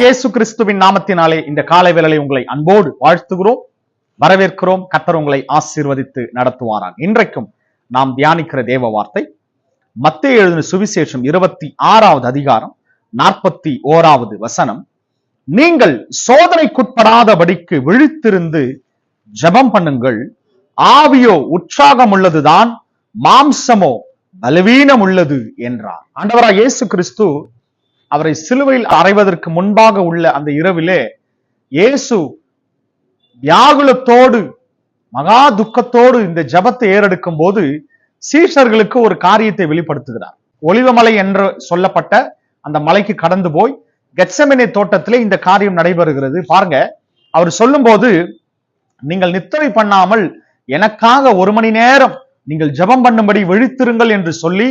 இயேசு கிறிஸ்துவின் நாமத்தினாலே இந்த காலை வேளை உங்களை அன்போடு வாழ்த்துகிறோம். வரவேற்கிறோம். கத்தர் உங்களை ஆசீர்வதித்து நடத்துவாராம் இன்றைக்கும் நாம் தியானிக்கிற தேவ வார்த்தை மத்திய எழுதின சுவிசேஷம் இருபத்தி ஆறாவது அதிகாரம் நாற்பத்தி ஓராவது வசனம். நீங்கள் சோதனைக்குட்படாதபடிக்கு விழித்திருந்து ஜபம் பண்ணுங்கள். ஆவியோ உற்சாகம் உள்ளதுதான் மாம்சமோ பலவீனம் உள்ளது என்றார். ஆண்டவராக இயேசு கிறிஸ்து அவரை சிலுவையில் அறைவதற்கு முன்பாக உள்ள அந்த இரவிலே இயேசு வியாகுலத்தோடு மகா துக்கத்தோடு இந்த ஜபத்தை ஏறெடுக்கும் போது சீஷர்களுக்கு ஒரு காரியத்தை வெளிப்படுத்துகிறார். ஒளிவமலை என்று சொல்லப்பட்ட அந்த மலைக்கு கடந்து போய் கெட்சமினை தோட்டத்திலே இந்த காரியம் நடைபெறுகிறது. பாருங்க அவர் சொல்லும்போது நீங்கள் நித்திரை பண்ணாமல் எனக்காக ஒரு மணி நேரம் நீங்கள் ஜெபம் பண்ணும்படி விழித்திருங்கள் என்று சொல்லி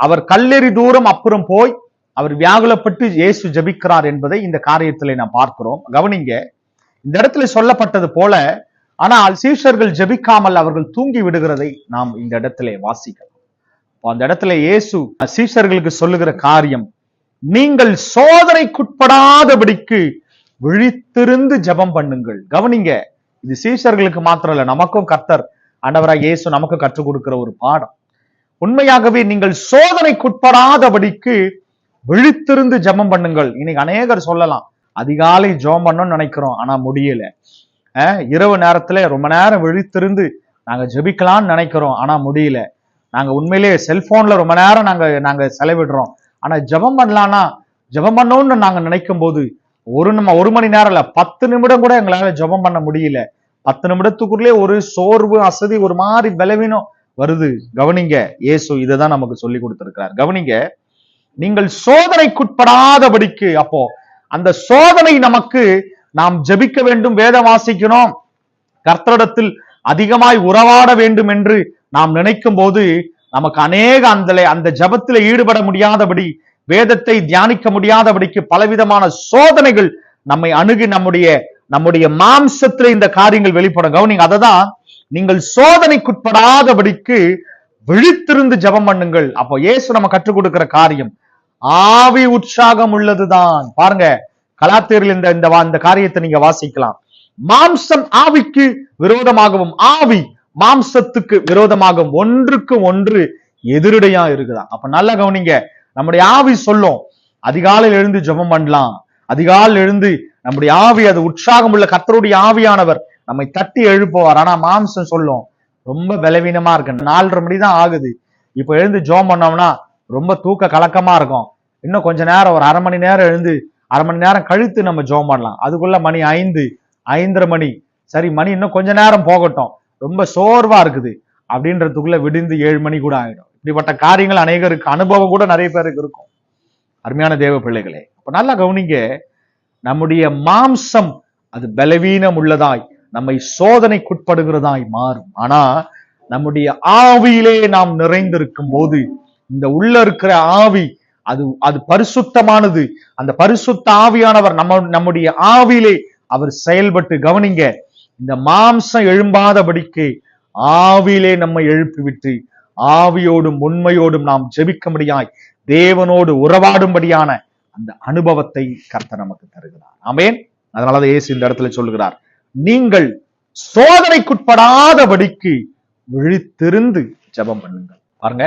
அவர் கல்லெறி தூரம் அப்புறம் போய் அவர் வியாகுலப்பட்டு இயேசு ஜெபிக்கிறார் என்பதை இந்த காரியத்திலே நாம் பார்க்கிறோம். கவனிங்க இந்த இடத்துல சொல்லப்பட்டது போல ஆனால் சீஷர்கள் ஜெபிக்காமல் அவர்கள் தூங்கி விடுகிறதை நாம் இந்த இடத்திலே வாசிக்கலாம். அந்த இடத்துல இயேசு சீஷர்களுக்கு சொல்லுகிற காரியம் நீங்கள் சோதனைக்குட்படாதபடிக்கு விழித்திருந்து ஜெபம் பண்ணுங்கள். கவனிங்க இது சீஷர்களுக்கு மாத்திரம் இல்ல நமக்கும் கர்த்தர் ஆண்டவராக இயேசு நமக்கு கற்றுக் கொடுக்கிற ஒரு பாடம். உண்மையாகவே நீங்கள் சோதனைக்குட்படாதபடிக்கு விழித்திருந்து ஜெபம் பண்ணுங்கள். இன்னைக்கு அநேகர் சொல்லலாம். அதிகாலை ஜெபம் பண்ணணும்னு நினைக்கிறோம் ஆனா முடியல. இரவு நேரத்துல ரொம்ப நேரம் விழித்திருந்து நாங்க ஜெபிக்கலாம்னு நினைக்கிறோம் ஆனா முடியல. நாங்க உண்மையிலேயே செல்போன்ல ரொம்ப நேரம் நாங்க நாங்க செலவிடுறோம். ஆனா ஜெபம் பண்ணலாம்னா ஜெபம் பண்ணணும்னு நாங்க நினைக்கும் போது ஒரு நம்ம ஒரு மணி நேரம் இல்ல பத்து நிமிடம் கூட எங்களால ஜெபம் பண்ண முடியல. பத்து நிமிடத்துக்குள்ளே ஒரு சோர்வு அசதி ஒரு மாதிரி பலவீனம் வருது. கவனிங்க இயேசு இதை தான் நமக்கு சொல்லி கொடுத்துருக்கிறார். கவனிங்க நீங்கள் சோதனைக்குட்படாதபடிக்கு அப்போ அந்த சோதனை நமக்கு நாம் ஜபிக்க வேண்டும் வேதம் வாசிக்கணும் கர்த்தரிடத்தில் அதிகமாய் உறவாட வேண்டும் என்று நாம் நினைக்கும் போது நமக்கு அநேக அந்த அந்த ஜபத்தில் ஈடுபட முடியாதபடி வேதத்தை தியானிக்க முடியாதபடிக்கு பலவிதமான சோதனைகள் நம்மை அணுகி நம்முடைய நம்முடைய மாம்சத்துல இந்த காரியங்கள் வெளிப்படும். கவனிங்க அததான் நீங்கள் சோதனைக்குட்படாதபடிக்கு விழித்திருந்து ஜெபம் பண்ணுங்கள். அப்போ இயேசு நம்ம கற்றுக் கொடுக்கிற காரியம் ஆவி உற்சாகம் உள்ளதுதான். பாருங்க கலாத்தேரில் இந்த இந்த வா- இந்த காரியத்தை நீங்க வாசிக்கலாம். மாம்சம் ஆவிக்கு விரோதமாகவும் ஆவி மாம்சத்துக்கு விரோதமாகவும் ஒன்றுக்கு ஒன்று எதிரடையா இருக்குதான் அப்ப நல்லா கவனிங்க நம்முடைய ஆவி சொல்லும் அதிகாலையில் எழுந்து ஜெபம் பண்ணலாம். அதிகாலையில் எழுந்து நம்முடைய ஆவி அது உற்சாகம் உள்ள கத்தருடைய ஆவியானவர் நம்மை தட்டி எழுப்புவார். ஆனா மாம்சம் சொல்லும் ரொம்ப பலவீனமா இருக்கு. நாலரை மணி தான் ஆகுது. இப்ப எழுந்து ஜெபம் பண்ணோம்னா ரொம்ப தூக்க கலக்கமா இருக்கும். இன்னும் கொஞ்ச நேரம் ஒரு அரை மணி நேரம் எழுந்து அரை மணி நேரம் கழித்து நம்ம ஜோம் பண்ணலாம். அதுக்குள்ள மணி ஐந்து ஐந்தரை மணி. சரி மணி இன்னும் கொஞ்ச நேரம் போகட்டும். ரொம்ப சோர்வா இருக்குது. அப்படின்றதுக்குள்ள விடிந்து ஏழு மணி கூட ஆகிடும் இப்படிப்பட்ட காரியங்கள் அநேகருக்கு அனுபவம் கூட நிறைய பேருக்கு இருக்கும். அருமையான தேவ பிள்ளைகளே அப்போ நல்லா கவனிங்க. நம்முடைய மாம்சம் அது பலவீனம் உள்ளதாய் நம்மை சோதனைக்குட்படுகிறதாய் மாறும். ஆனா நம்முடைய ஆவியிலே நாம் நிறைந்திருக்கும் போது இந்த உள்ள இருக்கிற ஆவி அது அது பரிசுத்தமானது. அந்த பரிசுத்த ஆவியானவர் நம்ம நம்முடைய ஆவியிலே அவர் செயல்பட்டு கவனிங்க இந்த மாம்சம் எழும்பாதபடிக்கு ஆவியிலே நம்மை எழுப்பிவிட்டு ஆவியோடும் உண்மையோடும் நாம் ஜெபிக்கும்படியாய் தேவனோடு உறவாடும்படியான அந்த அனுபவத்தை கர்த்த நமக்கு தருகிறார். ஆமேன். அதனாலதான் இயேசு இந்த இடத்துல சொல்லுகிறார் நீங்கள் சோதனைக்குட்படாதபடிக்கு விழித்திருந்து ஜெபம் பண்ணுங்கள். பாருங்க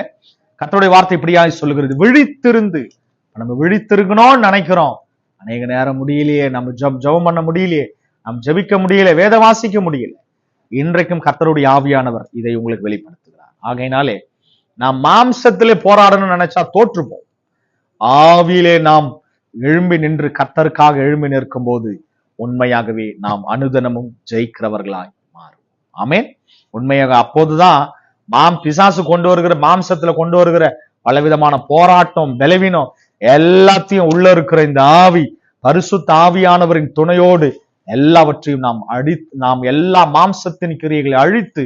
கர்த்தருடைய வார்த்தை இப்படியா சொல்லுகிறது. விழித்திருந்து. நம்ம விழித்திருக்கணும்னு நினைக்கிறோம். அநேக நேரம் முடியலையே. நம்ம ஜப் ஜெபம் பண்ண முடியலையே. நாம் ஜெபிக்க முடியல. வேத வாசிக்க முடியல. இன்றைக்கும் கர்த்தருடைய ஆவியானவர் இதை உங்களுக்கு வெளிப்படுத்துகிறார். ஆகையினாலே நாம் மாம்சத்திலே போராடணும்னு நினைச்சா தோற்றுப்போம். ஆவியிலே நாம் எழும்பி நின்று கத்தருக்காக எழும்பி நிற்கும் போது உண்மையாகவே நாம் அனுதனமும் ஜெயிக்கிறவர்களாய் மாறும் ஆமேன். உண்மையாக அப்போதுதான் மாம் பிசாசு கொண்டு வருகிற மாம்சத்துல கொண்டு வருகிற பலவிதமான போராட்டம் பலவீனம் எல்லாத்தையும் உள்ள இருக்கிற இந்த ஆவி பரிசு தாவியானவரின் துணையோடு எல்லாவற்றையும் நாம் அழி நாம் எல்லா மாம்சத்தின் கிரியைகளை அழித்து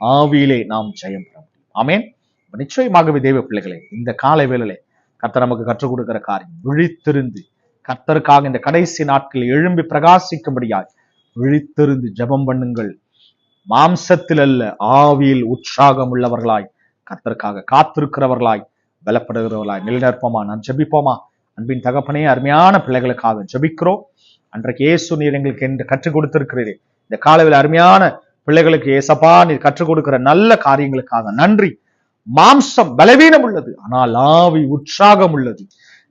ஆவியிலே நாம் ஜெயம் பெற முடியும். ஆமேன். நிச்சயமாகவே தேவ பிள்ளைகளே இந்த காலை வேளையிலே கர்த்தர் நமக்கு கற்றுக் கொடுக்கிற காரியம் விழித்திருந்து கர்த்தருக்காக இந்த கடைசி நாட்களில் எழும்பி பிரகாசிக்கும்படியாய் விழித்திருந்து ஜெபம் பண்ணுங்கள். மாம்சத்தில் அல்ல ஆவியில் உற்சாகம் உள்ளவர்களாய் கர்த்தருக்காக காத்திருக்கிறவர்களாய் பலப்படுகிறவர்களாய் நிலநிற்போமா? நான் ஜெபிப்போமா? அன்பின் தகப்பனே அருமையான பிள்ளைகளுக்காக ஜெபிக்கிறோம். அன்றைக்கு இயேசு நீர் எங்களுக்கு என்று கற்றுக் கொடுத்திருக்கிறீரே. இந்த காலவில் அருமையான பிள்ளைகளுக்கு ஏசப்பா நீர் கற்றுக் கொடுக்கிற நல்ல காரியங்களுக்காக நன்றி. மாம்சம் பலவீனம் உள்ளது ஆனால் ஆவி உற்சாகம் உள்ளது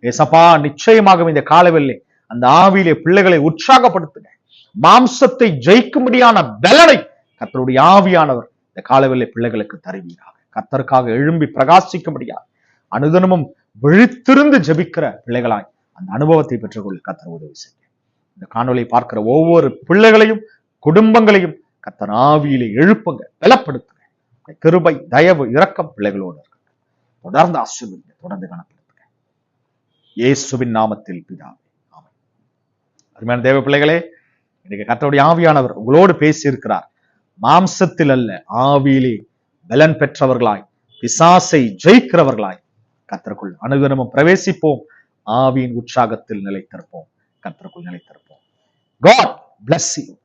ஏசப்பா நிச்சயமாக இந்த காலவில்லை அந்த ஆவியிலே பிள்ளைகளை உற்சாகப்படுத்துங்க. மாம்சத்தை ஜெயிக்கும்படியான பலனை கத்தருடைய ஆவியானவர் இந்த காலவில்லை பிள்ளைகளுக்கு தருவீராக. கத்தருக்காக எழும்பி பிரகாசிக்கும்படியாக அனுதனமும் விழித்திருந்து ஜெபிக்கிற பிள்ளைகளாய் அந்த அனுபவத்தை பெற்றுக்கொள்ள கத்தர் உதவி செய்ய இந்த காணொலியை பார்க்கிற ஒவ்வொரு பிள்ளைகளையும் குடும்பங்களையும் கத்தர் ஆவியிலே எழுப்புங்க பலப்படுத்துங்க. கிருபை தயவு இரக்கம் பிள்ளைகளோடு இருக்குங்க தொடர்ந்து ஆசீர்வதிங்க தொடர்ந்து கனப்படுத்துங்க. இயேசுவின் நாமத்தில் பிதாவே அருமையான தேவ பிள்ளைகளே இன்னைக்கு கத்தருடைய ஆவியானவர் உங்களோடு பேசி இருக்கிறார் மாம்சத்தில் அல்ல ஆவியிலே பலன் பெற்றவர்களாய் பிசாசை ஜெயிக்கிறவர்களாய் கர்த்தருக்குள் அனுதினமும் பிரவேசிப்போம். ஆவியின் உற்சாகத்தில் நிலைத்திருப்போம். கர்த்தருக்குள் நிலைத்திருப்போம். God bless you.